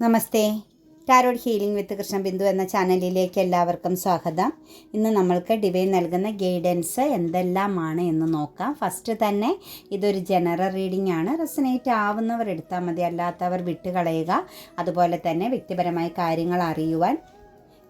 Namaste. Tarot healing with Krishna Bindu എന്ന ചാനലിലേക്ക് എല്ലാവർക്കും സ്വാഗതം. ഇന്ന് നമ്മൾക്ക് ഡിവൈൻ നൽകുന്ന ഗൈഡൻസ് എന്തെല്ലാമാണ് എന്ന് നോക്കാം. ഫസ്റ്റ് തന്നെ ഇതൊരു ജനറൽ റീഡിംഗ് ആണ്. റെസനേറ്റ് ആവുന്നവർ എടുത്താൽ മതി അല്ലാത്തവർ വിട്ടുകളയുക. അതുപോലെ തന്നെ വ്യക്തിപരമായ കാര്യങ്ങൾ അറിയുവാൻ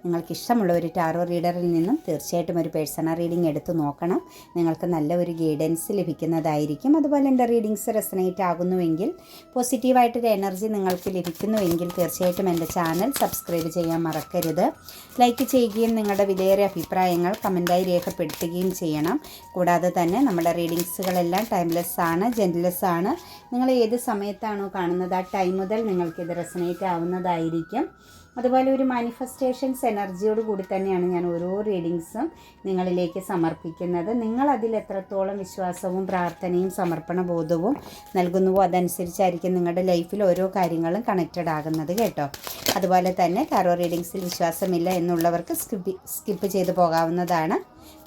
നിങ്ങൾക്ക് ഇഷ്ടമുള്ള ഒരു ടാറോ റീഡറിൽ നിന്നും തീർച്ചയായിട്ടും ഒരു പേഴ്സണൽ റീഡിംഗ് എടുത്തു നോക്കണം. നിങ്ങൾക്ക് നല്ല ഒരു ഗൈഡൻസ് ലഭിക്കുന്നതായിരിക്കും. അതുപോലെ എന്റെ റീഡിങ്സ് റെസനേറ്റ് ആകുന്നുവെങ്കിൽ പോസിറ്റീവായിട്ടൊരു എനർജി നിങ്ങൾക്ക് ലഭിക്കുന്നുവെങ്കിൽ തീർച്ചയായിട്ടും എന്റെ ചാനൽ സബ്സ്ക്രൈബ് ചെയ്യാൻ മറക്കരുത്. ലൈക്ക് ചെയ്യുകയും നിങ്ങളുടെ വിലയേറിയ അഭിപ്രായങ്ങൾ കമന്റായി രേഖപ്പെടുത്തുകയും ചെയ്യണം. കൂടാതെ തന്നെ നമ്മുടെ റീഡിങ്സുകളെല്ലാം ടൈംലെസ് ആണ് ജെൻലെസ് ആണ്. നിങ്ങൾ ഏത് സമയത്താണോ കാണുന്നത് ആ ടൈം മുതൽ നിങ്ങൾക്കിത് റെസനേറ്റ് ആവുന്നതായിരിക്കും. അതുപോലെ ഒരു മാനിഫെസ്റ്റേഷൻസ് എനർജിയോട് കൂടി തന്നെയാണ് ഞാൻ ഓരോ റീഡിങ്സും നിങ്ങളിലേക്ക് സമർപ്പിക്കുന്നത്. നിങ്ങൾ അതിൽ എത്രത്തോളം വിശ്വാസവും പ്രാർത്ഥനയും സമർപ്പണ ബോധവും നൽകുന്നുവോ അതനുസരിച്ചായിരിക്കും നിങ്ങളുടെ ലൈഫിൽ ഓരോ കാര്യങ്ങളും കണക്റ്റഡ് ആകുന്നത് കേട്ടോ. അതുപോലെ തന്നെ ടാറോ റീഡിങ്സിൽ വിശ്വാസമില്ല എന്നുള്ളവർക്ക് സ്കിപ്പ് സ്കിപ്പ് ചെയ്തു പോകാവുന്നതാണ്.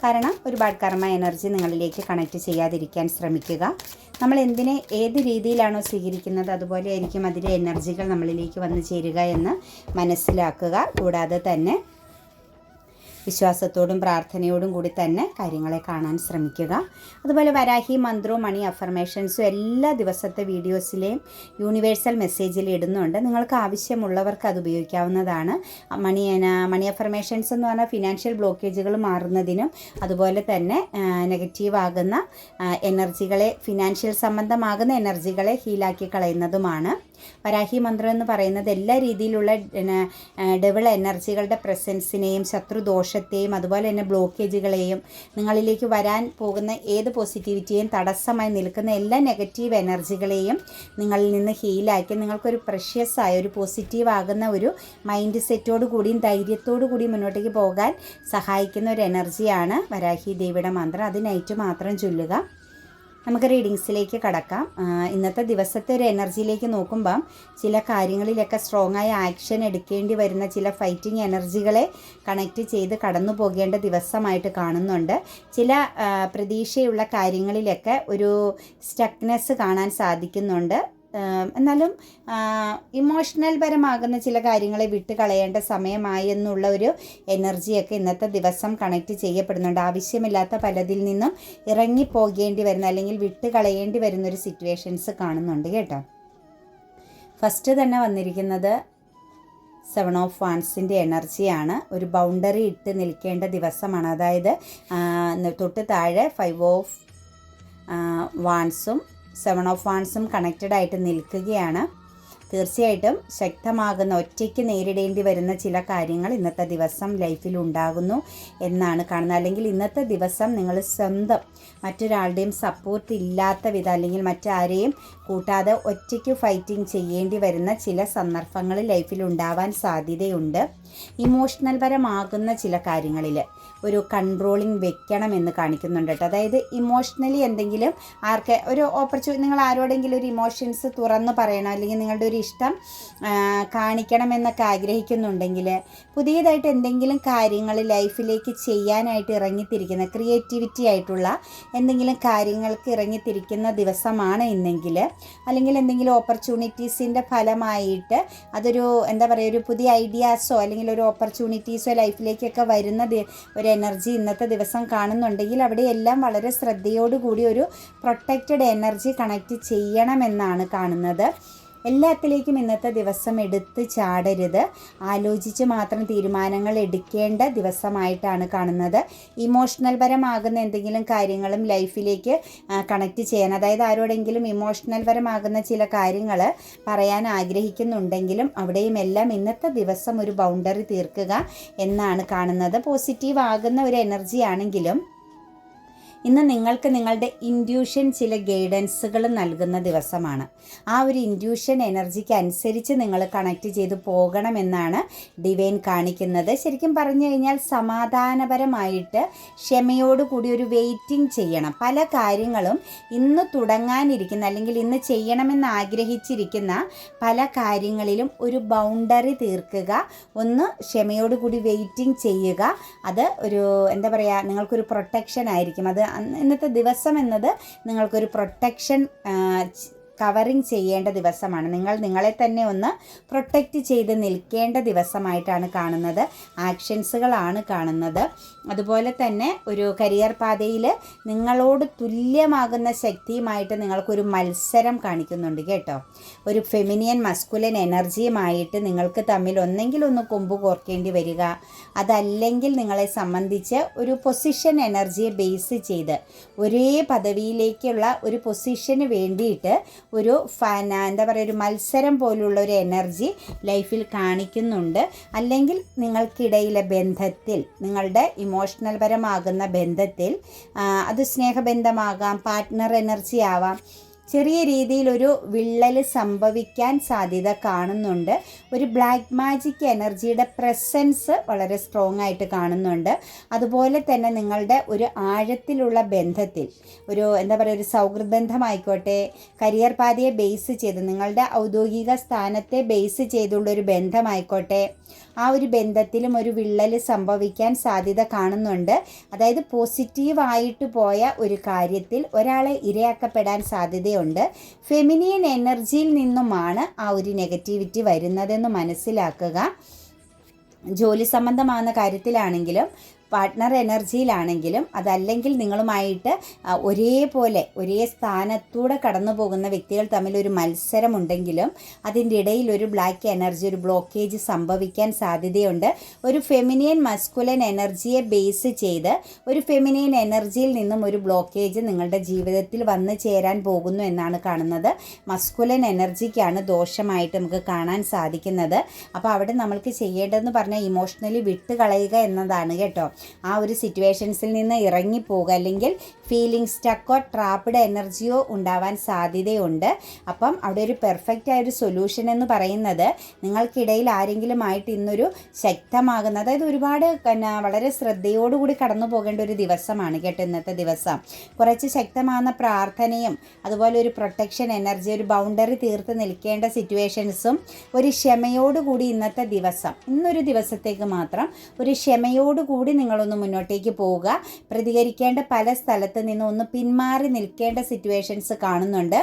കാരണം ഒരു ബാഡ് കർമ്മ എനർജി നിങ്ങളിലേക്ക് കണക്റ്റ് ചെയ്യാതിരിക്കാൻ ശ്രമിക്കുക. നമ്മൾ എന്തിനെ ഏത് രീതിയിലാണോ സ്വീകരിക്കുന്നത് അതുപോലെ ആയിരിക്കും അതിലെ എനർജികൾ നമ്മളിലേക്ക് വന്നു ചേരുക എന്ന് മനസ്സിലാക്കുക. കൂടാതെ തന്നെ വിശ്വാസത്തോടും പ്രാർത്ഥനയോടും കൂടി തന്നെ കാര്യങ്ങളെ കാണാൻ ശ്രമിക്കുക. അതുപോലെ വരാഹി മന്ത്രവും മണി അഫർമേഷൻസും എല്ലാ ദിവസത്തെ വീഡിയോസിലെയും യൂണിവേഴ്സൽ മെസ്സേജിൽ ഇടുന്നുണ്ട്. നിങ്ങൾക്ക് ആവശ്യമുള്ളവർക്ക് അത് ഉപയോഗിക്കാവുന്നതാണ്. മണി മണി അഫർമേഷൻസ് എന്ന് പറഞ്ഞാൽ ഫിനാൻഷ്യൽ ബ്ലോക്കേജുകൾ മാറുന്നതിനും അതുപോലെ തന്നെ നെഗറ്റീവ് ആകുന്ന എനർജികളെ ഫിനാൻഷ്യൽ സംബന്ധമാകുന്ന എനർജികളെ ഹീലാക്കി കളയുന്നതുമാണ്. വരാഹി മന്ത്രം എന്ന് പറയുന്നത് എല്ലാ രീതിയിലുള്ള ഡബിൾ എനർജികളുടെ പ്രസൻസിനെയും ശത്രുദോഷത്തെയും അതുപോലെ തന്നെ ബ്ലോക്കേജുകളെയും നിങ്ങളിലേക്ക് വരാൻ പോകുന്ന ഏത് പോസിറ്റിവിറ്റിയെയും തടസ്സമായി നിൽക്കുന്ന എല്ലാ നെഗറ്റീവ് എനർജികളെയും നിങ്ങളിൽ നിന്ന് ഹീലാക്കി നിങ്ങൾക്കൊരു പ്രഷ്യസ് ആയ ഒരു പോസിറ്റീവ് ആകുന്ന ഒരു മൈൻഡ് സെറ്റോടു കൂടിയും ധൈര്യത്തോടു കൂടിയും മുന്നോട്ടേക്ക് പോകാൻ സഹായിക്കുന്ന ഒരു എനർജിയാണ് വരാഹി ദേവിയുടെ മന്ത്രം. അത് നൈറ്റ് മാത്രം ചൊല്ലുക. നമുക്ക് റീഡിങ്സിലേക്ക് കടക്കാം. ഇന്നത്തെ ദിവസത്തെ ഒരു എനർജിയിലേക്ക് നോക്കുമ്പം ചില കാര്യങ്ങളിലൊക്കെ സ്ട്രോങ് ആയ ആക്ഷൻ എടുക്കേണ്ടി വരുന്ന ചില ഫൈറ്റിംഗ് എനർജികളെ കണക്റ്റ് ചെയ്ത് കടന്നു പോകേണ്ട ദിവസമായിട്ട് കാണുന്നുണ്ട്. ചില പ്രതീക്ഷയുള്ള കാര്യങ്ങളിലൊക്കെ ഒരു സ്റ്റക്നെസ് കാണാൻ സാധിക്കുന്നുണ്ട്. എന്നാലും ഇമോഷണൽ പരമാകുന്ന ചില കാര്യങ്ങളെ വിട്ട് കളയേണ്ട സമയമായി എന്നുള്ള ഒരു എനർജിയൊക്കെ ഇന്നത്തെ ദിവസം കണക്ട് ചെയ്യപ്പെടുന്നുണ്ട്. ആവശ്യമില്ലാത്ത പലതിൽ നിന്നും ഇറങ്ങിപ്പോകേണ്ടി വരുന്ന അല്ലെങ്കിൽ വിട്ട് കളയേണ്ടി വരുന്ന ഒരു സിറ്റുവേഷൻസ് കാണുന്നുണ്ട് കേട്ടോ. ഫസ്റ്റ് തന്നെ വന്നിരിക്കുന്നത് സെവൻ ഓഫ് വാൻസിന്റെ എനർജിയാണ് ഒരു ബൗണ്ടറി ഇട്ട് നിൽക്കേണ്ട ദിവസമാണ്. അതായത് തൊട്ട് താഴെ ഫൈവ് ഓഫ് വാൺസും സെവൻ ഓഫ് വാൺസും കണക്റ്റഡ് ആയിട്ട് നിൽക്കുകയാണ്. തീർച്ചയായിട്ടും ശക്തമാകുന്ന ഒറ്റയ്ക്ക് നേരിടേണ്ടി വരുന്ന ചില കാര്യങ്ങൾ ഇന്നത്തെ ദിവസം ലൈഫിൽ ഉണ്ടാകുന്നു എന്നാണ് കാണുന്നത്. അല്ലെങ്കിൽ ഇന്നത്തെ ദിവസം നിങ്ങൾ സ്വന്തം മറ്റൊരാളുടെയും സപ്പോർട്ട് ഇല്ലാത്ത വിധം അല്ലെങ്കിൽ മറ്റാരെയും കൂട്ടാതെ ഒറ്റയ്ക്ക് ഫൈറ്റിംഗ് ചെയ്യേണ്ടി വരുന്ന ചില സന്ദർഭങ്ങൾ ലൈഫിൽ ഉണ്ടാവാൻ സാധ്യതയുണ്ട്. ഇമോഷണൽ പരമാകുന്ന ചില കാര്യങ്ങളിൽ ഒരു കൺട്രോളിങ് വെക്കണം എന്ന് കാണിക്കുന്നുണ്ട് കേട്ടോ. അതായത് ഇമോഷണലി എന്തെങ്കിലും ആർക്ക് ഒരു ഓപ്പർച്യൂ നിങ്ങൾ ആരോടെങ്കിലും ഒരു ഇമോഷൻസ് തുറന്ന് പറയണം? അല്ലെങ്കിൽ നിങ്ങളുടെ ഒരു ഇഷ്ടം കാണിക്കണമെന്നൊക്കെ ആഗ്രഹിക്കുന്നുണ്ടെങ്കിൽ പുതിയതായിട്ട് എന്തെങ്കിലും കാര്യങ്ങൾ ലൈഫിലേക്ക് ചെയ്യാനായിട്ട് ഇറങ്ങിത്തിരിക്കുന്ന ക്രിയേറ്റിവിറ്റി ആയിട്ടുള്ള എന്തെങ്കിലും കാര്യങ്ങൾക്ക് ഇറങ്ങിത്തിരിക്കുന്ന ദിവസമാണ് ഇന്നെങ്കിൽ അല്ലെങ്കിൽ എന്തെങ്കിലും ഓപ്പർച്യൂണിറ്റീസിന്റെ ഫലമായിട്ട് അതൊരു എന്താ പറയുക ഒരു പുതിയ ഐഡിയാസോ അല്ലെങ്കിൽ ഒരു ഓപ്പർച്യൂണിറ്റീസോ ലൈഫിലേക്കൊക്കെ വരുന്ന ഒരു എനർജി ഇന്നത്തെ ദിവസം കാണുന്നുണ്ടെങ്കിൽ അവിടെയെല്ലാം വളരെ ശ്രദ്ധയോടുകൂടി ഒരു പ്രൊട്ടക്റ്റഡ് എനർജി കണക്റ്റ് ചെയ്യണമെന്നാണ് കാണുന്നത്. എല്ലാത്തിലേക്കും ഇന്നത്തെ ദിവസം എടുത്ത് ചാടരുത്. ആലോചിച്ച് മാത്രം തീരുമാനങ്ങൾ എടുക്കേണ്ട ദിവസമായിട്ടാണ് കാണുന്നത്. ഇമോഷണൽ പരമാകുന്ന എന്തെങ്കിലും കാര്യങ്ങളും ലൈഫിലേക്ക് കണക്റ്റ് ചെയ്യാൻ അതായത് ആരോടെങ്കിലും ഇമോഷണൽ പരമാകുന്ന ചില കാര്യങ്ങൾ പറയാൻ ആഗ്രഹിക്കുന്നുണ്ടെങ്കിലും അവിടെയും എല്ലാം ഇന്നത്തെ ദിവസം ഒരു ബൗണ്ടറി തീർക്കുക എന്നാണ് കാണുന്നത്. പോസിറ്റീവ് ആകുന്ന ഒരു എനർജി ആണെങ്കിലും ഇന്ന് നിങ്ങൾക്ക് നിങ്ങളുടെ ഇൻഡ്യൂഷൻ ചില ഗൈഡൻസുകൾ നൽകുന്ന ദിവസമാണ്. ആ ഒരു ഇൻഡ്യൂഷൻ എനർജിക്ക് അനുസരിച്ച് നിങ്ങൾ കണക്ട് ചെയ്ത് പോകണമെന്നാണ് ഡിവൈൻ കാണിക്കുന്നത്. ശരിക്കും പറഞ്ഞു കഴിഞ്ഞാൽ സമാധാനപരമായിട്ട് ക്ഷമയോടുകൂടി ഒരു വെയിറ്റിംഗ് ചെയ്യണം. പല കാര്യങ്ങളും ഇന്ന് തുടങ്ങാനിരിക്കുന്ന അല്ലെങ്കിൽ ഇന്ന് ചെയ്യണമെന്ന് ആഗ്രഹിച്ചിരിക്കുന്ന പല കാര്യങ്ങളിലും ഒരു ബൗണ്ടറി തീർക്കുക ഒന്ന് ക്ഷമയോടുകൂടി വെയിറ്റിംഗ് ചെയ്യുക. അത് ഒരു എന്താ പറയുക നിങ്ങൾക്കൊരു പ്രൊട്ടക്ഷൻ ആയിരിക്കും. അത് ഇന്നത്തെ ദിവസം എന്നത് നിങ്ങൾക്കൊരു പ്രൊട്ടക്ഷൻ കവറിങ് ചെയ്യേണ്ട ദിവസമാണ്. നിങ്ങൾ നിങ്ങളെ തന്നെ ഒന്ന് പ്രൊട്ടക്റ്റ് ചെയ്ത് നിൽക്കേണ്ട ദിവസമായിട്ടാണ് കാണുന്നത്. ആക്ഷൻസുകളാണ് കാണുന്നത്. അതുപോലെ തന്നെ ഒരു കരിയർ പാതയിൽ നിങ്ങളോട് തുല്യമാകുന്ന ശക്തിയുമായിട്ട് നിങ്ങൾക്കൊരു മത്സരം കാണിക്കുന്നുണ്ട് കേട്ടോ. ഒരു ഫെമിനിയൻ മസ്കുലൻ എനർജിയുമായിട്ട് നിങ്ങൾക്ക് തമ്മിൽ ഒന്നെങ്കിൽ ഒന്ന് കൊമ്പ് കോർക്കേണ്ടി വരിക. അതല്ലെങ്കിൽ നിങ്ങളെ സംബന്ധിച്ച് ഒരു പൊസിഷൻ എനർജിയെ ബേസ് ചെയ്ത് ഒരേ പദവിയിലേക്കുള്ള ഒരു പൊസിഷന് വേണ്ടിയിട്ട് ഒരു എന്താ പറയുക ഒരു മത്സരം പോലുള്ള ഒരു എനർജി ലൈഫിൽ കാണിക്കുന്നുണ്ട്. അല്ലെങ്കിൽ നിങ്ങൾക്കിടയിലെ ബന്ധത്തിൽ നിങ്ങളുടെ ഇമോഷണൽ പരമാകുന്ന ബന്ധത്തിൽ അത് സ്നേഹബന്ധമാകാം പാർട്ട്ണർ എനർജി ആവാം ചെറിയ രീതിയിലൊരു വിള്ളൽ സംഭവിക്കാൻ സാധ്യത കാണുന്നുണ്ട്. ഒരു ബ്ലാക്ക് മാജിക് എനർജിയുടെ പ്രസൻസ് വളരെ സ്ട്രോങ് ആയിട്ട് കാണുന്നുണ്ട്. അതുപോലെ തന്നെ നിങ്ങളുടെ ഒരു ആഴത്തിലുള്ള ബന്ധത്തിൽ ഒരു എന്താ പറയുക ഒരു സൗഹൃദ ബന്ധമായിക്കോട്ടെ കരിയർ പാതയെ ബേസ് ചെയ്ത് നിങ്ങളുടെ ഔദ്യോഗിക സ്ഥാനത്തെ ബേസ് ചെയ്തുള്ള ഒരു ബന്ധമായിക്കോട്ടെ ആ ഒരു ബന്ധത്തിലും ഒരു വിള്ളൽ സംഭവിക്കാൻ സാധ്യത കാണുന്നുണ്ട്. അതായത് പോസിറ്റീവായിട്ട് പോയ ഒരു കാര്യത്തിൽ ഒരാളെ ഇരയാക്കപ്പെടാൻ സാധ്യതയുണ്ട്. ഫെമിനിയൻ എനർജിയിൽ നിന്നുമാണ് ആ ഒരു നെഗറ്റിവിറ്റി വരുന്നതെന്ന് മനസ്സിലാക്കുക. ജോലി സംബന്ധമാകുന്ന കാര്യത്തിലാണെങ്കിലും പാർട്ട്ണർ എനർജിയിലാണെങ്കിലും അതല്ലെങ്കിൽ നിങ്ങളുമായിട്ട് ഒരേപോലെ ഒരേ സ്ഥാനത്തൂടെ കടന്നു പോകുന്ന വ്യക്തികൾ തമ്മിൽ ഒരു മത്സരമുണ്ടെങ്കിലും അതിന്റെ ഇടയിൽ ഒരു ബ്ലാക്ക് എനർജി ഒരു ബ്ലോക്കേജ് സംഭവിക്കാൻ സാധ്യതയുണ്ട്. ഒരു ഫെമിനിയൻ മസ്കുലൻ എനർജിയെ ബേസ് ചെയ്ത് ഒരു ഫെമിനിയൻ എനർജിയിൽ നിന്നും ഒരു ബ്ലോക്കേജ് നിങ്ങളുടെ ജീവിതത്തിൽ വന്നു ചേരാൻ പോകുന്നു എന്നാണ് കാണുന്നത്. മസ്കുലൻ എനർജിക്കാണ് ദോഷമായിട്ട് നമുക്ക് കാണാൻ സാധിക്കുന്നത്. അപ്പോൾ അവിടെ നമ്മൾക്ക് ചെയ്യേണ്ടതെന്ന് പറഞ്ഞാൽ ഇമോഷണലി വിട്ടുകളയുക എന്നതാണ് കേട്ടോ. ആ ഒരു സിറ്റുവേഷൻസിൽ നിന്ന് ഇറങ്ങിപ്പോവുക അല്ലെങ്കിൽ ഫീലിംഗ് സ്റ്റക്കോ ട്രാപ്പിഡ് എനർജിയോ ഉണ്ടാവാൻ സാധ്യതയുണ്ട്. അപ്പം അവിടെ ഒരു പെർഫെക്റ്റ് ആയ ഒരു സൊല്യൂഷൻ എന്ന് പറയുന്നത് നിങ്ങൾക്കിടയിൽ ആരെങ്കിലുമായിട്ട് ഇന്നൊരു ശക്തമാകുന്ന അതായത് ഒരുപാട് പിന്നെ വളരെ ശ്രദ്ധയോടുകൂടി കടന്നു പോകേണ്ട ഒരു ദിവസമാണ് കേട്ടോ ഇന്നത്തെ ദിവസം. കുറച്ച് ശക്തമാകുന്ന പ്രാർത്ഥനയും അതുപോലെ ഒരു പ്രൊട്ടക്ഷൻ എനർജി ഒരു ബൗണ്ടറി തീർത്ത് നിൽക്കേണ്ട സിറ്റുവേഷൻസും ഒരു ക്ഷമയോടുകൂടി ഇന്നത്തെ ദിവസം. ഇന്നൊരു ദിവസത്തേക്ക് മാത്രം ഒരു ക്ഷമയോടുകൂടി നിങ്ങളൊന്ന് മുന്നോട്ടേക്ക് പോവുക. പ്രതികരിക്കേണ്ട പല സ്ഥലത്ത് നിന്ന് ഒന്ന് പിന്മാറി നിൽക്കേണ്ട സിറ്റുവേഷൻസ് കാണുന്നുണ്ട്.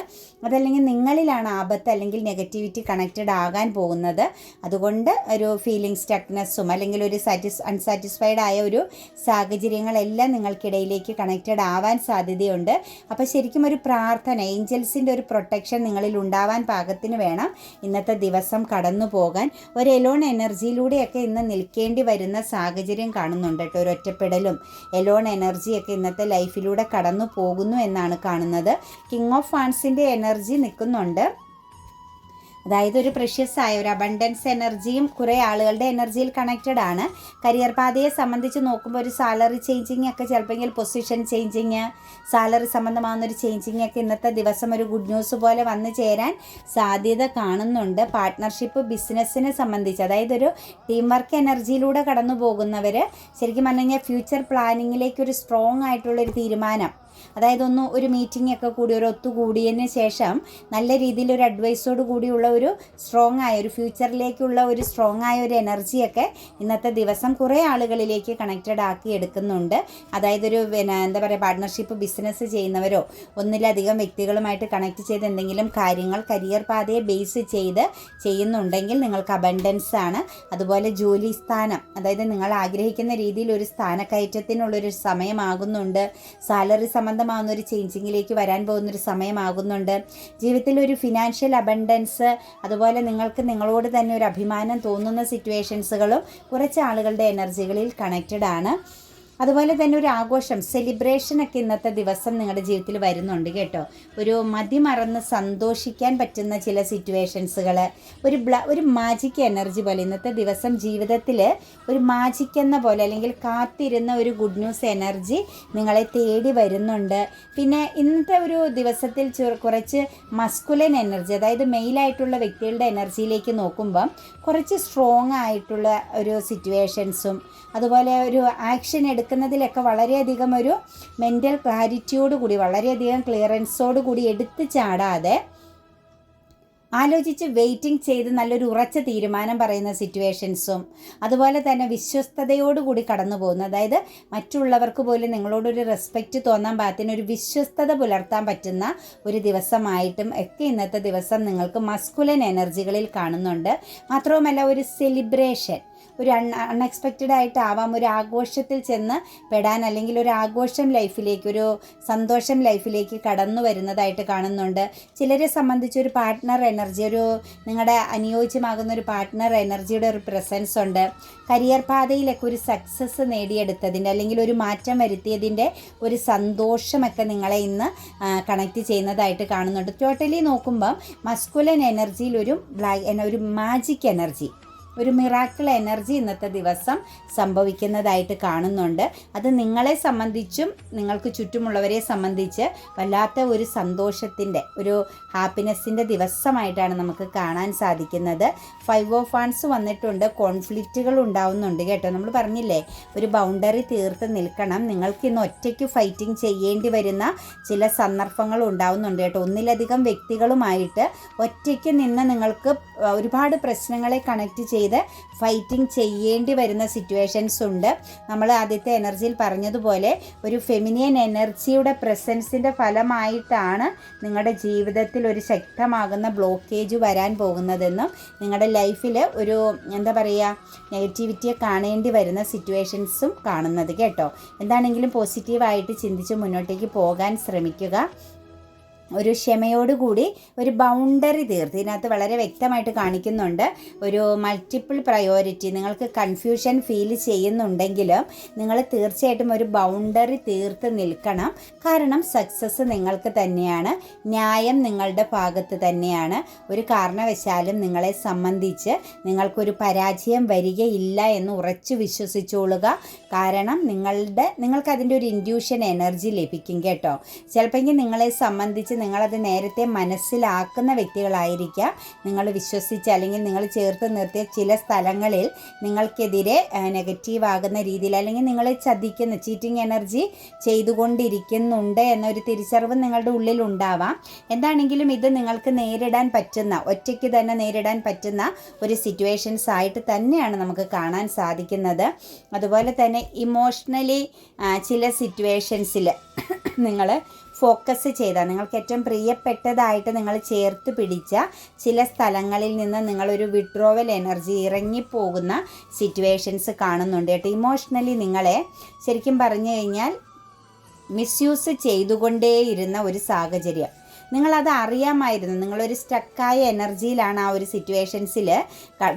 അതല്ലെങ്കിൽ നിങ്ങളിലാണ് ആപത്ത് അല്ലെങ്കിൽ നെഗറ്റിവിറ്റി കണക്റ്റഡ് ആകാൻ പോകുന്നത്. അതുകൊണ്ട് ഒരു ഫീലിംഗ് സ്റ്റക്നെസ്സും അല്ലെങ്കിൽ ഒരു സാറ്റിസ് അൺസാറ്റിസ്ഫൈഡ് ആയ ഒരു സാഹചര്യങ്ങളെല്ലാം നിങ്ങൾക്കിടയിലേക്ക് കണക്റ്റഡ് ആവാൻ സാധ്യതയുണ്ട്. അപ്പോൾ ശരിക്കും ഒരു പ്രാർത്ഥന ഏഞ്ചൽസിന്റെ ഒരു പ്രൊട്ടക്ഷൻ നിങ്ങളിൽ ഉണ്ടാവാൻ പാകത്തിന് വേണം ഇന്നത്തെ ദിവസം കടന്നു പോകാൻ ഒരു എലോൺ എനർജിയിലൂടെയൊക്കെ ഇന്ന് നിൽക്കേണ്ടി വരുന്ന സാഹചര്യം കാണുന്നുണ്ട് ഒരു എലോൺ എനർജിയൊക്കെ ഇന്നത്തെ ലൈഫിലൂടെ കടന്നു പോകുന്നു എന്നാണ് കാണുന്നത്. കിങ് ഓഫ് ഫാൻസിന്റെ എനർജി നിൽക്കുന്നുണ്ട്. അതായത് ഒരു പ്രഷ്യസ് ആയ ഒരു അബണ്ടൻസ് എനർജിയും കുറേ ആളുകളുടെ എനർജിയിൽ കണക്റ്റഡ് ആണ്. കരിയർ പാതയെ സംബന്ധിച്ച് നോക്കുമ്പോൾ ഒരു സാലറി ചേഞ്ചിങ് ഒക്കെ ചിലപ്പോൾ പൊസിഷൻ ചേഞ്ചിങ് സാലറി സംബന്ധമാകുന്ന ഒരു ചേഞ്ചിങ് ഒക്കെ ഇന്നത്തെ ദിവസം ഒരു ഗുഡ് ന്യൂസ് പോലെ വന്നു ചേരാൻ സാധ്യത കാണുന്നുണ്ട്. പാർട്ട്ണർഷിപ്പ് ബിസിനസ്സിനെ സംബന്ധിച്ച്. അതായത് ഒരു ടീം വർക്ക് എനർജിയിലൂടെ കടന്നു പോകുന്നവർ ശരിക്കും പറഞ്ഞു കഴിഞ്ഞാൽ ഫ്യൂച്ചർ പ്ലാനിങ്ങിലേക്ക് ഒരു സ്ട്രോങ് ആയിട്ടുള്ളൊരു തീരുമാനം അതായത് ഒന്ന് ഒരു മീറ്റിംഗ് ഒക്കെ കൂടി ഒരു ഒത്തുകൂടിയതിന് ശേഷം നല്ല രീതിയിൽ ഒരു അഡ്വൈസോട് കൂടിയുള്ള ഒരു സ്ട്രോങ് ആയ ഒരു ഫ്യൂച്ചറിലേക്കുള്ള ഒരു സ്ട്രോങ് ആയ ഒരു എനർജിയൊക്കെ ഇന്നത്തെ ദിവസം കുറേ ആളുകളിലേക്ക് കണക്റ്റഡ് ആക്കി എടുക്കുന്നുണ്ട്. അതായത് ഒരു പിന്നെ എന്താ പറയുക പാർട്ട്ണർഷിപ്പ് ബിസിനസ് ചെയ്യുന്നവരോ ഒന്നിലധികം വ്യക്തികളുമായിട്ട് കണക്ട് ചെയ്ത് എന്തെങ്കിലും കാര്യങ്ങൾ കരിയർ പാതയെ ബേസ് ചെയ്ത് ചെയ്യുന്നുണ്ടെങ്കിൽ നിങ്ങൾക്ക് അബണ്ടൻസ് ആണ്. അതുപോലെ ജോലി സ്ഥാനം അതായത് നിങ്ങൾ ആഗ്രഹിക്കുന്ന രീതിയിൽ ഒരു സ്ഥാനക്കയറ്റത്തിനുള്ളൊരു സമയമാകുന്നുണ്ട്. സാലറി സംബന്ധമാകുന്ന ഒരു ചേഞ്ചിങ്ങിലേക്ക് വരാൻ പോകുന്ന ഒരു സമയമാകുന്നുണ്ട്. ജീവിതത്തിൽ ഒരു ഫിനാൻഷ്യൽ അബണ്ടൻസ് അതുപോലെ നിങ്ങൾക്ക് നിങ്ങളോട് തന്നെ ഒരു അഭിമാനം തോന്നുന്ന സിറ്റുവേഷൻസുകളും കുറച്ച് ആളുകളുടെ എനർജികളിൽ കണക്റ്റഡ് ആണ്. അതുപോലെ തന്നെ ഒരു ആഘോഷം സെലിബ്രേഷൻ ഒക്കെ ഇന്നത്തെ ദിവസം നിങ്ങളുടെ ജീവിതത്തിൽ വരുന്നുണ്ട് കേട്ടോ. ഒരു മതിമറന്ന് സന്തോഷിക്കാൻ പറ്റുന്ന ചില സിറ്റുവേഷൻസുകൾ ഒരു ബ്ല ഒരു മാജിക് എനർജി പോലെ ഇന്നത്തെ ദിവസം ജീവിതത്തിൽ ഒരു മാജിക് എന്ന പോലെ അല്ലെങ്കിൽ കാത്തിരുന്ന ഒരു ഗുഡ് ന്യൂസ് എനർജി നിങ്ങളെ തേടി വരുന്നുണ്ട്. പിന്നെ ഇന്നത്തെ ഒരു ദിവസത്തിൽ കുറച്ച് മസ്കുലൻ എനർജി അതായത് മെയിലായിട്ടുള്ള വ്യക്തികളുടെ എനർജിയിലേക്ക് നോക്കുമ്പം കുറച്ച് സ്ട്രോങ് ആയിട്ടുള്ള ഒരു സിറ്റുവേഷൻസും അതുപോലെ ഒരു ആക്ഷൻ എടുക്കുന്നതിലൊക്കെ വളരെയധികം ഒരു മെന്റൽ ക്ലാരിറ്റിയോട് കൂടി വളരെയധികം ക്ലിയറൻസോട് കൂടി എടുത്ത് ചാടാതെ ആലോചിച്ച് വെയിറ്റിംഗ് ചെയ്ത് നല്ലൊരു ഉറച്ച തീരുമാനം പറയുന്ന സിറ്റുവേഷൻസും അതുപോലെ തന്നെ വിശ്വസ്തയോടുകൂടി കടന്നു പോകുന്നു അതായത് മറ്റുള്ളവർക്ക് പോലും നിങ്ങളോടൊരു റെസ്പെക്റ്റ് തോന്നാൻ പാകത്തിന് ഒരു വിശ്വസ്തത പുലർത്താൻ പറ്റുന്ന ഒരു ദിവസമായിട്ടും ഒക്കെ ഇന്നത്തെ ദിവസം നിങ്ങൾക്ക് മസ്കുലൻ എനർജികളിൽ കാണുന്നുണ്ട്. മാത്രവുമല്ല ഒരു സെലിബ്രേഷൻ ഒരു അൺ അൺഎക്സ്പെക്റ്റഡ് ആയിട്ടാവാം ഒരു ആഘോഷത്തിൽ ചെന്ന് പെടാൻ അല്ലെങ്കിൽ ഒരു ആഘോഷം ലൈഫിലേക്ക് ഒരു സന്തോഷം ലൈഫിലേക്ക് കടന്നു വരുന്നതായിട്ട് കാണുന്നുണ്ട്. ചിലരെ സംബന്ധിച്ച് ഒരു പാർട്ട്ണർ എനർജി ഒരു നിങ്ങളുടെ അനുയോജ്യമാകുന്ന ഒരു പാർട്ട്ണർ എനർജിയുടെ ഒരു പ്രസൻസ് ഉണ്ട്. കരിയർ പാതയിലൊക്കെ ഒരു സക്സസ് നേടിയെടുത്തതിന്റെ അല്ലെങ്കിൽ ഒരു മാറ്റം വരുത്തിയതിന്റെ ഒരു സന്തോഷമൊക്കെ നിങ്ങളെ ഇന്ന് കണക്ട് ചെയ്യുന്നതായിട്ട് കാണുന്നുണ്ട്. ടോട്ടലി നോക്കുമ്പം മസ്കുലൻ എനർജിയിൽ ഒരു ബ്ലാക്ക് ഒരു മാജിക് എനർജി ഒരു മിറാക്കിൾ എനർജി ഇന്നത്തെ ദിവസം സംഭവിക്കുന്നതായിട്ട് കാണുന്നുണ്ട്. അത് നിങ്ങളെ സംബന്ധിച്ചും നിങ്ങൾക്ക് ചുറ്റുമുള്ളവരെ സംബന്ധിച്ച് വല്ലാത്ത ഒരു സന്തോഷത്തിന്റെ ഒരു ഹാപ്പിനെസ്സിന്റെ ദിവസമായിട്ടാണ് നമുക്ക് കാണാൻ സാധിക്കുന്നത്. ഫൈവ് ഓഫ് ഫാൻസ് വന്നിട്ടുണ്ട്. കോൺഫ്ലിക്റ്റുകൾ ഉണ്ടാവുന്നുണ്ട് കേട്ടോ. നമ്മൾ പറഞ്ഞില്ലേ ഒരു ബൗണ്ടറി തീർത്ത് നിൽക്കണം. നിങ്ങൾക്ക് ഇന്ന് ഒറ്റയ്ക്ക് ഫൈറ്റിംഗ് ചെയ്യേണ്ടി വരുന്ന ചില സന്ദർഭങ്ങൾ ഉണ്ടാവുന്നുണ്ട് കേട്ടോ. ഒന്നിലധികം വ്യക്തികളുമായിട്ട് ഒറ്റയ്ക്ക് നിന്ന് നിങ്ങൾക്ക് ഒരുപാട് പ്രശ്നങ്ങളെ കണക്ട് ചെയ്ത് ചെയ്ത് ഫൈറ്റിംഗ് ചെയ്യേണ്ടി വരുന്ന സിറ്റുവേഷൻസ് ഉണ്ട്. നമ്മൾ ആദ്യത്തെ എനർജിയിൽ പറഞ്ഞതുപോലെ ഒരു ഫെമിനിയൻ എനർജിയുടെ പ്രസൻസിന്റെ ഫലമായിട്ടാണ് നിങ്ങളുടെ ജീവിതത്തിൽ ഒരു ശക്തമാകുന്ന ബ്ലോക്കേജ് വരാൻ പോകുന്നതെന്നും നിങ്ങളുടെ ലൈഫിൽ ഒരു എന്താ പറയുക നെഗറ്റിവിറ്റിയെ കാണേണ്ടി വരുന്ന സിറ്റുവേഷൻസും കാണുന്നത് കേട്ടോ. എന്താണെങ്കിലും പോസിറ്റീവായിട്ട് ചിന്തിച്ച് മുന്നോട്ടേക്ക് പോകാൻ ശ്രമിക്കുക. ഒരു ക്ഷമയോടുകൂടി ഒരു ബൗണ്ടറി തീർത്ത്. ഇതിനകത്ത് വളരെ വ്യക്തമായിട്ട് കാണിക്കുന്നുണ്ട്. ഒരു മൾട്ടിപ്പിൾ പ്രയോറിറ്റി നിങ്ങൾക്ക് കൺഫ്യൂഷൻ ഫീൽ ചെയ്യുന്നുണ്ടെങ്കിലും നിങ്ങൾ തീർച്ചയായിട്ടും ഒരു ബൗണ്ടറി തീർത്ത് നിൽക്കണം. കാരണം സക്സസ് നിങ്ങൾക്ക് തന്നെയാണ്. ന്യായം നിങ്ങളുടെ ഭാഗത്ത് തന്നെയാണ്. ഒരു കാരണവശാലും നിങ്ങളെ സംബന്ധിച്ച് നിങ്ങൾക്കൊരു പരാജയം വരികയില്ല എന്ന് ഉറച്ചു വിശ്വസിച്ചോളുക. കാരണം നിങ്ങളുടെ നിങ്ങൾക്കതിന്റെ ഒരു ഇൻഡ്യൂഷൻ എനർജി ലഭിക്കും കേട്ടോ. ചിലപ്പോൾ നിങ്ങളെ സംബന്ധിച്ച് നിങ്ങളത് നേരത്തെ മനസ്സിലാക്കുന്ന വ്യക്തികളായിരിക്കാം. നിങ്ങൾ വിശ്വസിച്ച് അല്ലെങ്കിൽ നിങ്ങൾ ചേർത്ത് നിർത്തിയ ചില സ്ഥലങ്ങളിൽ നിങ്ങൾക്കെതിരെ നെഗറ്റീവ് ആകുന്ന രീതിയിൽ അല്ലെങ്കിൽ നിങ്ങളെ ചതിക്കുന്ന ചീറ്റിംഗ് എനർജി ചെയ്തുകൊണ്ടിരിക്കുന്നുണ്ട് എന്നൊരു തിരിച്ചറിവ് നിങ്ങളുടെ ഉള്ളിൽ ഉണ്ടാവാം. എന്താണെങ്കിലും ഇത് നിങ്ങൾക്ക് നേരിടാൻ പറ്റുന്ന ഒറ്റയ്ക്ക് തന്നെ നേരിടാൻ പറ്റുന്ന ഒരു സിറ്റുവേഷൻസ് ആയിട്ട് തന്നെയാണ് നമുക്ക് കാണാൻ സാധിക്കുന്നത്. അതുപോലെ തന്നെ ഇമോഷണലി ചില സിറ്റുവേഷൻസിൽ നിങ്ങൾ ഫോക്കസ് ചെയ്ത നിങ്ങൾക്ക് ഏറ്റവും പ്രിയപ്പെട്ടതായിട്ട് നിങ്ങൾ ചേർത്ത് പിടിച്ച ചില സ്ഥലങ്ങളിൽ നിന്ന് നിങ്ങളൊരു വിഡ്രോവൽ എനർജി ഇറങ്ങിപ്പോകുന്ന സിറ്റുവേഷൻസ് കാണുന്നുണ്ട് കേട്ടോ. ഇമോഷണലി നിങ്ങളെ ശരിക്കും പറഞ്ഞു കഴിഞ്ഞാൽ മിസ്യൂസ് ചെയ്തുകൊണ്ടേയിരുന്ന ഒരു സാഹചര്യം. നിങ്ങളത് അറിയാമായിരുന്നു. നിങ്ങളൊരു സ്റ്റക്കായ എനർജിയിലാണ് ആ ഒരു സിറ്റുവേഷൻസിൽ കട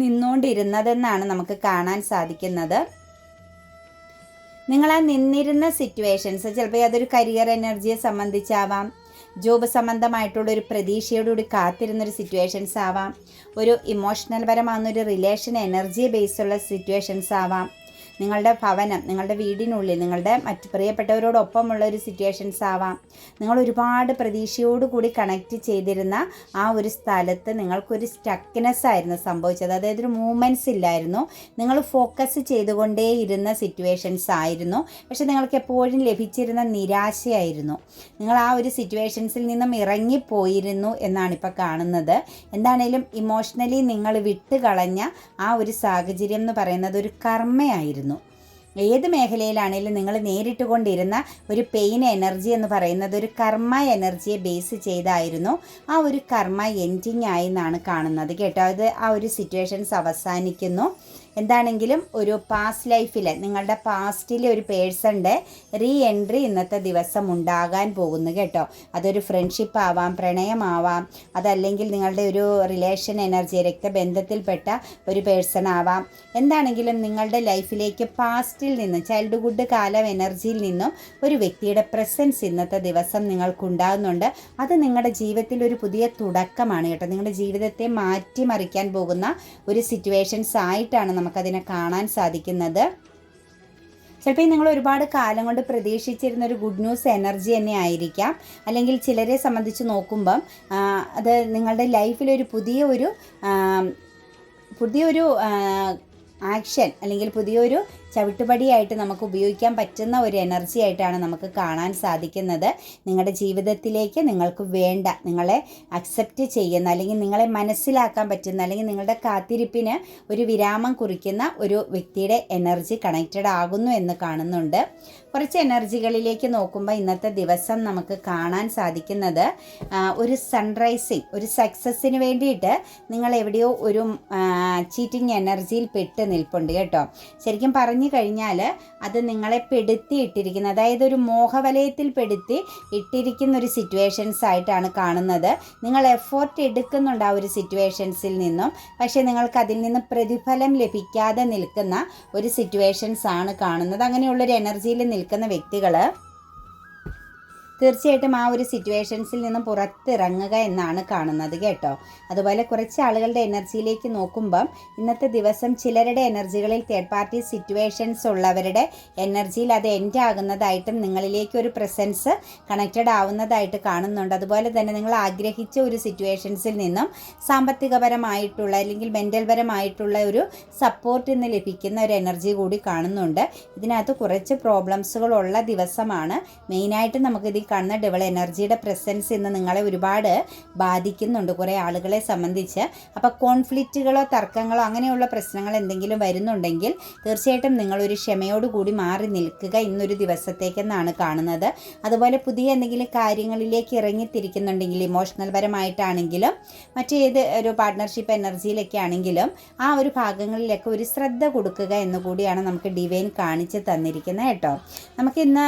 നിന്നുകൊണ്ടിരുന്നതെന്നാണ് നമുക്ക് കാണാൻ സാധിക്കുന്നത്. നിങ്ങൾ ആ നിന്നിരുന്ന സിറ്റുവേഷൻസ് ചിലപ്പോൾ അതൊരു കരിയർ എനർജിയെ സംബന്ധിച്ചാവാം ജോബ് സംബന്ധമായിട്ടുള്ള ഒരു പ്രതീക്ഷയോടുകൂടി കാത്തിരുന്നൊരു സിറ്റുവേഷൻസ് ആവാം ഒരു ഇമോഷണൽ പരമാകുന്ന ഒരു റിലേഷൻ എനർജി ബേസ്ഡുള്ള സിറ്റുവേഷൻസ് ആവാം. നിങ്ങളുടെ ഭവനം നിങ്ങളുടെ വീടിനുള്ളിൽ നിങ്ങളുടെ മറ്റ് പ്രിയപ്പെട്ടവരോടൊപ്പമുള്ള ഒരു സിറ്റുവേഷൻസ് ആവാം. നിങ്ങൾ ഒരുപാട് പ്രതീക്ഷയോടുകൂടി കണക്റ്റ് ചെയ്തിരുന്ന ആ ഒരു സ്ഥലത്ത് നിങ്ങൾക്കൊരു സ്റ്റക്നെസ് ആയിരുന്നു സംഭവിച്ചത്. അതായത് ഒരു മൂവ്മെന്റ്സ് ഇല്ലായിരുന്നു. നിങ്ങൾ ഫോക്കസ് ചെയ്തുകൊണ്ടേയിരുന്ന സിറ്റുവേഷൻസ് ആയിരുന്നു. പക്ഷെ നിങ്ങൾക്ക് എപ്പോഴും ലഭിച്ചിരുന്ന നിരാശയായിരുന്നു. നിങ്ങൾ ആ ഒരു സിറ്റുവേഷൻസിൽ നിന്നും ഇറങ്ങിപ്പോയിരുന്നു എന്നാണ് ഇപ്പോൾ കാണുന്നത്. എന്താണേലും ഇമോഷണലി നിങ്ങൾ വിട്ടുകളഞ്ഞ ആ ഒരു സാഹചര്യം എന്ന് പറയുന്നത് ഒരു കർമ്മയായിരുന്നു. ഏത് മേഖലയിലാണെങ്കിലും നിങ്ങൾ നേരിട്ട് കൊണ്ടിരുന്ന ഒരു പെയിൻ എനർജി എന്ന് പറയുന്നത് ഒരു കർമ്മ എനർജിയെ ബേസ് ചെയ്തായിരുന്നു. ആ ഒരു കർമ്മ എൻഡിങ് ആയി എന്നാണ് കാണുന്നത് കേട്ടോ. അത് ആ ഒരു സിറ്റുവേഷൻസ് അവസാനിക്കുന്നു. എന്താണെങ്കിലും ഒരു പാസ്റ്റ് ലൈഫിൽ നിങ്ങളുടെ പാസ്റ്റിലെ ഒരു പേഴ്സണിന്റെ റീ എൻട്രി ഇന്നത്തെ ദിവസം ഉണ്ടാകാൻ പോകുന്നു കേട്ടോ. അതൊരു ഫ്രണ്ട്ഷിപ്പ് ആവാം പ്രണയമാവാം അതല്ലെങ്കിൽ നിങ്ങളുടെ ഒരു റിലേഷൻ എനർജി രക്തബന്ധത്തിൽപ്പെട്ട ഒരു പേഴ്സൺ ആവാം. എന്താണെങ്കിലും നിങ്ങളുടെ ലൈഫിലേക്ക് പാസ്റ്റിൽ നിന്ന് ചൈൽഡ്ഹുഡ് കാലം എനർജിയിൽ നിന്നും ഒരു വ്യക്തിയുടെ പ്രസൻസ് ഇന്നത്തെ ദിവസം നിങ്ങൾക്കുണ്ടാകുന്നുണ്ട്. അത് നിങ്ങളുടെ ജീവിതത്തിൽ ഒരു പുതിയ തുടക്കമാണ് കേട്ടോ. നിങ്ങളുടെ ജീവിതത്തെ മാറ്റിമറിക്കാൻ പോകുന്ന ഒരു സിറ്റുവേഷൻസ് ആയിട്ടാണ് നമുക്കതിനെ കാണാൻ സാധിക്കുന്നത്. ചിലപ്പോൾ നിങ്ങൾ ഒരുപാട് കാലം കൊണ്ട് പ്രതീക്ഷിച്ചിരുന്ന ഒരു ഗുഡ് ന്യൂസ് എനർജി തന്നെ ആയിരിക്കാം. അല്ലെങ്കിൽ ചിലരെ സംബന്ധിച്ച് നോക്കുമ്പം അത് നിങ്ങളുടെ ലൈഫിലൊരു പുതിയ ഒരു പുതിയൊരു ആക്ഷൻ അല്ലെങ്കിൽ പുതിയൊരു ചവിട്ടുപടിയായിട്ട് നമുക്ക് ഉപയോഗിക്കാൻ പറ്റുന്ന ഒരു എനർജി ആയിട്ടാണ് നമുക്ക് കാണാൻ സാധിക്കുന്നത്. നിങ്ങളുടെ ജീവിതത്തിലേക്ക് നിങ്ങൾക്ക് വേണ്ട നിങ്ങളെ അക്സെപ്റ്റ് ചെയ്യുന്ന അല്ലെങ്കിൽ നിങ്ങളെ മനസ്സിലാക്കാൻ പറ്റുന്ന അല്ലെങ്കിൽ നിങ്ങളുടെ കാത്തിരിപ്പിന് ഒരു വിരാമം കുറിക്കുന്ന ഒരു വ്യക്തിയുടെ എനർജി കണക്റ്റഡ് ആകുന്നു എന്ന് കാണുന്നുണ്ട്. കുറച്ച് എനർജികളിലേക്ക് നോക്കുമ്പോൾ ഇന്നത്തെ ദിവസം നമുക്ക് കാണാൻ സാധിക്കുന്നത് ഒരു സൺറൈസിങ് ഒരു സക്സസ്സിന് വേണ്ടിയിട്ട് നിങ്ങൾ എവിടെയോ ഒരു ചീറ്റിംഗ് എനർജിയിൽ പെട്ട് നിൽപ്പുണ്ട് കേട്ടോ. ശരിക്കും പറഞ്ഞു കഴിഞ്ഞാൽ അത് നിങ്ങളെ പെടുത്തി ഇട്ടിരിക്കുന്ന അതായത് ഒരു മോഹവലയത്തിൽ പെടുത്തി ഇട്ടിരിക്കുന്ന ഒരു സിറ്റുവേഷൻസ് ആയിട്ടാണ് കാണുന്നത്. നിങ്ങൾ എഫോർട്ട് എടുക്കുന്നുണ്ട് ആ ഒരു സിറ്റുവേഷൻസിൽ നിന്നും. പക്ഷേ നിങ്ങൾക്ക് അതിൽ നിന്ന് പ്രതിഫലം ലഭിക്കാതെ നിൽക്കുന്ന ഒരു സിറ്റുവേഷൻസ് ആണ് കാണുന്നത്. അങ്ങനെയുള്ളൊരു എനർജിയിൽ നിൽക്കുന്ന വ്യക്തികൾ തീർച്ചയായിട്ടും ആ ഒരു സിറ്റുവേഷൻസിൽ നിന്നും പുറത്തിറങ്ങുക എന്നാണ് കാണുന്നത് കേട്ടോ. അതുപോലെ കുറച്ച് ആളുകളുടെ എനർജിയിലേക്ക് നോക്കുമ്പം ഇന്നത്തെ ദിവസം ചിലരുടെ എനർജികളിൽ തേർഡ് പാർട്ടി സിറ്റുവേഷൻസ് ഉള്ളവരുടെ എനർജിയിൽ അത് എൻഡ് ആകുന്നതായിട്ടും നിങ്ങളിലേക്ക് ഒരു പ്രസൻസ് കണക്റ്റഡ് ആവുന്നതായിട്ട് കാണുന്നുണ്ട്. അതുപോലെ തന്നെ നിങ്ങൾ ആഗ്രഹിച്ച ഒരു സിറ്റുവേഷൻസിൽ നിന്നും സാമ്പത്തികപരമായിട്ടുള്ള അല്ലെങ്കിൽ മെന്റൽ പരമായിട്ടുള്ള ഒരു സപ്പോർട്ട് ഇന്ന് ലഭിക്കുന്ന ഒരു എനർജി കൂടി കാണുന്നുണ്ട്. ഇതിനകത്ത് കുറച്ച് പ്രോബ്ലംസുകളുള്ള ദിവസമാണ്. മെയിനായിട്ട് നമുക്കിത് കാണുന്ന ഡബിൾ എനർജിയുടെ പ്രസൻസ് ഇന്ന് നിങ്ങളെ ഒരുപാട് ബാധിക്കുന്നുണ്ട് കുറേ ആളുകളെ സംബന്ധിച്ച്. അപ്പോൾ കോൺഫ്ലിക്റ്റുകളോ തർക്കങ്ങളോ അങ്ങനെയുള്ള പ്രശ്നങ്ങൾ എന്തെങ്കിലും വരുന്നുണ്ടെങ്കിൽ തീർച്ചയായിട്ടും നിങ്ങളൊരു ക്ഷമയോടുകൂടി മാറി നിൽക്കുക ഇന്നൊരു ദിവസത്തേക്കെന്നാണ് കാണുന്നത്. അതുപോലെ പുതിയ എന്തെങ്കിലും കാര്യങ്ങളിലേക്ക് ഇറങ്ങിത്തിരിക്കുന്നുണ്ടെങ്കിൽ ഇമോഷണൽ പരമായിട്ടാണെങ്കിലും മറ്റേത് ഒരു പാർട്ട്ണർഷിപ്പ് എനർജിയിലൊക്കെ ആണെങ്കിലും ആ ഒരു ഭാഗങ്ങളിലൊക്കെ ഒരു ശ്രദ്ധ കൊടുക്കുക എന്നുകൂടിയാണ് നമുക്ക് ഡിവൈൻ കാണിച്ച് തന്നിരിക്കുന്നത് കേട്ടോ. നമുക്കിന്ന്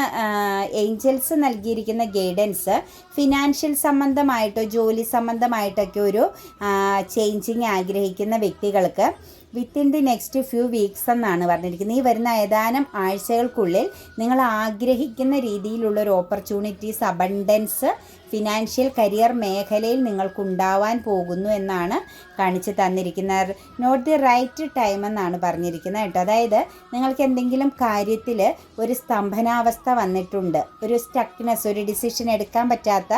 ഏഞ്ചൽസ് നൽകിയിരിക്കുന്ന ഗൈഡൻസ് ഫിനാൻഷ്യൽ സംബന്ധമായിട്ടോ ജോലി സംബന്ധമായിട്ടൊക്കെ ഒരു ചേഞ്ചിങ് ആഗ്രഹിക്കുന്ന വ്യക്തികൾക്ക് within the next few weeks എന്നാണ് പറഞ്ഞിരിക്കുന്നത്. ഈ വരുന്ന ഏതാനും ആഴ്ചകൾക്കുള്ളിൽ നിങ്ങൾ ആഗ്രഹിക്കുന്ന രീതിയിലുള്ള ഒരു ഓപ്പർച്യൂണിറ്റീസ് അബണ്ടൻസ് ഫിനാൻഷ്യൽ കരിയർ മേഖലയിൽ നിങ്ങൾക്കുണ്ടാവാൻ പോകുന്നു എന്നാണ് കാണിച്ചു തന്നിരിക്കുന്ന നോട്ട് ദി റൈറ്റ് ടൈം എന്നാണ് പറഞ്ഞിരിക്കുന്നത് കേട്ടോ. അതായത് നിങ്ങൾക്ക് എന്തെങ്കിലും കാര്യത്തിൽ ഒരു സ്തംഭനാവസ്ഥ വന്നിട്ടുണ്ട് ഒരു സ്റ്റക്നെസ് ഒരു ഡിസിഷൻ എടുക്കാൻ പറ്റാത്ത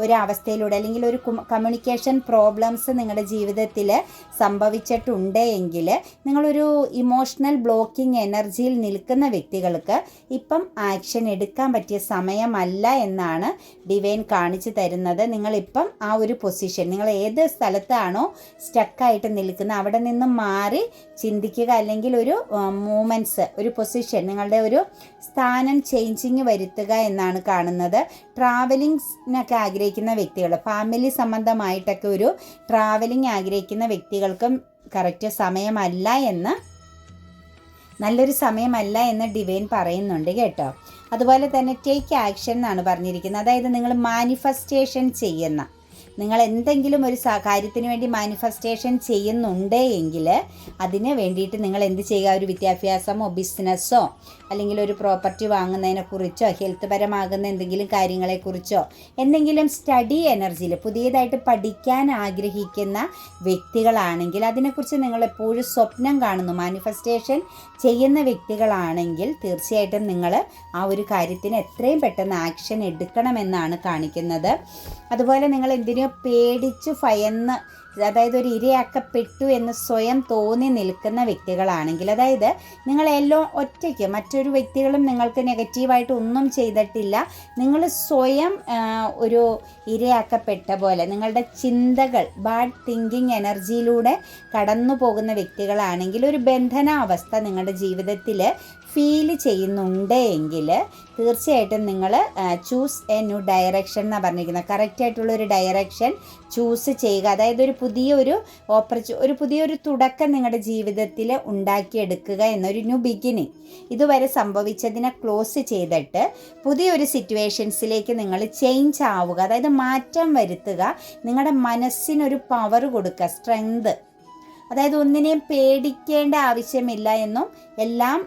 ഒരു അവസ്ഥയിലൂടെ അല്ലെങ്കിൽ ഒരു കമ്മ്യൂണിക്കേഷൻ പ്രോബ്ലംസ് നിങ്ങളുടെ ജീവിതത്തിൽ സംഭവിച്ചിട്ടുണ്ട് എങ്കിൽ നിങ്ങളൊരു ഇമോഷണൽ ബ്ലോക്കിംഗ് എനർജിയിൽ നിൽക്കുന്ന വ്യക്തികൾക്ക് ഇപ്പം ആക്ഷൻ എടുക്കാൻ പറ്റിയ സമയമല്ല എന്നാണ് ഡിവൈൻ കാണിച്ചു തരുന്നത്. നിങ്ങളിപ്പം ആ ഒരു പൊസിഷൻ നിങ്ങൾ ഏത് സ്ഥലത്താണോ സ്റ്റക്കായിട്ട് നിൽക്കുന്ന അവിടെ നിന്ന് മാറി ചിന്തിക്കുക അല്ലെങ്കിൽ ഒരു മൂമെന്റ്സ് ഒരു പൊസിഷൻ നിങ്ങളുടെ ഒരു സ്ഥാനം ചേഞ്ചിങ് വരുത്തുക എന്നാണ് കാണുന്നത്. ട്രാവലിങ്സിനൊക്കെ ആഗ്രഹിക്കുന്ന വ്യക്തികൾ ഫാമിലി സംബന്ധമായിട്ടൊക്കെ ഒരു ട്രാവലിംഗ് ആഗ്രഹിക്കുന്ന വ്യക്തികൾക്കും കറക്റ്റ് സമയമല്ല എന്ന് നല്ലൊരു സമയമല്ല എന്ന് ഡിവൈൻ പറയുന്നുണ്ട് കേട്ടോ. അതുപോലെ തന്നെ ടേക്ക് ആക്ഷൻ എന്നാണ് പറഞ്ഞിരിക്കുന്നത്. അതായത് നിങ്ങൾ മാനിഫെസ്റ്റേഷൻ ചെയ്യുന്ന നിങ്ങൾ എന്തെങ്കിലും ഒരു കാര്യത്തിന് വേണ്ടി മാനിഫെസ്റ്റേഷൻ ചെയ്യുന്നുണ്ട് എങ്കിൽ അതിന് വേണ്ടിയിട്ട് നിങ്ങൾ എന്ത് ചെയ്യുക? ഒരു വിദ്യാഭ്യാസമോ ബിസിനസ്സോ അല്ലെങ്കിൽ ഒരു പ്രോപ്പർട്ടി വാങ്ങുന്നതിനെക്കുറിച്ചോ ഹെൽത്ത് പരമാകുന്ന എന്തെങ്കിലും കാര്യങ്ങളെക്കുറിച്ചോ എന്തെങ്കിലും സ്റ്റഡി എനർജിയിൽ പുതിയതായിട്ട് പഠിക്കാൻ ആഗ്രഹിക്കുന്ന വ്യക്തികളാണെങ്കിൽ അതിനെക്കുറിച്ച് നിങ്ങൾ എപ്പോഴും സ്വപ്നം കാണുന്നു. മാനിഫെസ്റ്റേഷൻ ചെയ്യുന്ന വ്യക്തികളാണെങ്കിൽ തീർച്ചയായിട്ടും നിങ്ങൾ ആ ഒരു കാര്യത്തിന് എത്രയും പെട്ടെന്ന് ആക്ഷൻ എടുക്കണമെന്നാണ് കാണിക്കുന്നത്. അതുപോലെ നിങ്ങൾ എന്തിനോ പേടിച്ച് ഭയന്ന് അതായത് ഒരു ഇരയാക്കപ്പെട്ടു എന്ന് സ്വയം തോന്നി നിൽക്കുന്ന വ്യക്തികളാണെങ്കിൽ അതായത് നിങ്ങളെല്ലാം ഒറ്റയ്ക്ക് മറ്റൊരു വ്യക്തികളും നിങ്ങൾക്ക് നെഗറ്റീവായിട്ട് ഒന്നും ചെയ്തിട്ടില്ല. നിങ്ങൾ സ്വയം ഒരു ഇരയാക്കപ്പെട്ട പോലെ നിങ്ങളുടെ ചിന്തകൾ ബാഡ് തിങ്കിങ് എനർജിയിലൂടെ കടന്നു പോകുന്ന വ്യക്തികളാണെങ്കിൽ ഒരു ബന്ധനാവസ്ഥ നിങ്ങളുടെ ജീവിതത്തിൽ ഫീൽ ചെയ്യുന്നുണ്ട് എങ്കിൽ തീർച്ചയായിട്ടും നിങ്ങൾ ചൂസ് എ ന്യൂ ഡയറക്ഷൻ എന്നാണ് പറഞ്ഞിരിക്കുന്നത്. കറക്റ്റായിട്ടുള്ള ഒരു ഡയറക്ഷൻ ചൂസ് ചെയ്യുക. അതായത് ഒരു പുതിയൊരു ഓപ്പർച്യൂ ഒരു പുതിയൊരു തുടക്കം നിങ്ങളുടെ ജീവിതത്തിൽ ഉണ്ടാക്കിയെടുക്കുക എന്നൊരു ന്യൂ ബിഗിനിങ് ഇതുവരെ സംഭവിച്ചതിനെ ക്ലോസ് ചെയ്തിട്ട് പുതിയൊരു സിറ്റുവേഷൻസിലേക്ക് നിങ്ങൾ ചേഞ്ച് ആവുക. അതായത് മാറ്റം വരുത്തുക. നിങ്ങളുടെ മനസ്സിനൊരു പവർ കൊടുക്കുക. സ്ട്രെങ്ത് അതായത് ഒന്നിനെയും പേടിക്കേണ്ട ആവശ്യമില്ല എന്നും എല്ലാം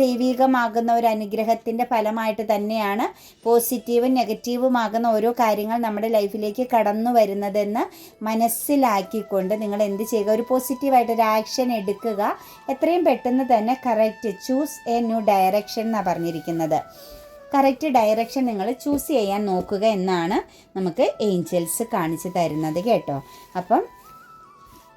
ദൈവികമാകുന്ന ഒരു അനുഗ്രഹത്തിന്റെ ഫലമായിട്ട് തന്നെയാണ് പോസിറ്റീവും നെഗറ്റീവുമാകുന്ന ഓരോ കാര്യങ്ങൾ നമ്മുടെ ലൈഫിലേക്ക് കടന്നു വരുന്നതെന്ന് മനസ്സിലാക്കിക്കൊണ്ട് നിങ്ങൾ എന്ത് ചെയ്യുക? ഒരു പോസിറ്റീവായിട്ട് ഒരു ആക്ഷൻ എടുക്കുക. എത്രയും പെട്ടെന്ന് തന്നെ correct choose a new direction എന്നാണ് പറഞ്ഞിരിക്കുന്നത്. കറക്റ്റ് ഡയറക്ഷൻ നിങ്ങൾ ചൂസ് ചെയ്യാൻ നോക്കുക എന്നാണ് നമുക്ക് ഏഞ്ചൽസ് കാണിച്ചു തരുന്നത് കേട്ടോ. അപ്പം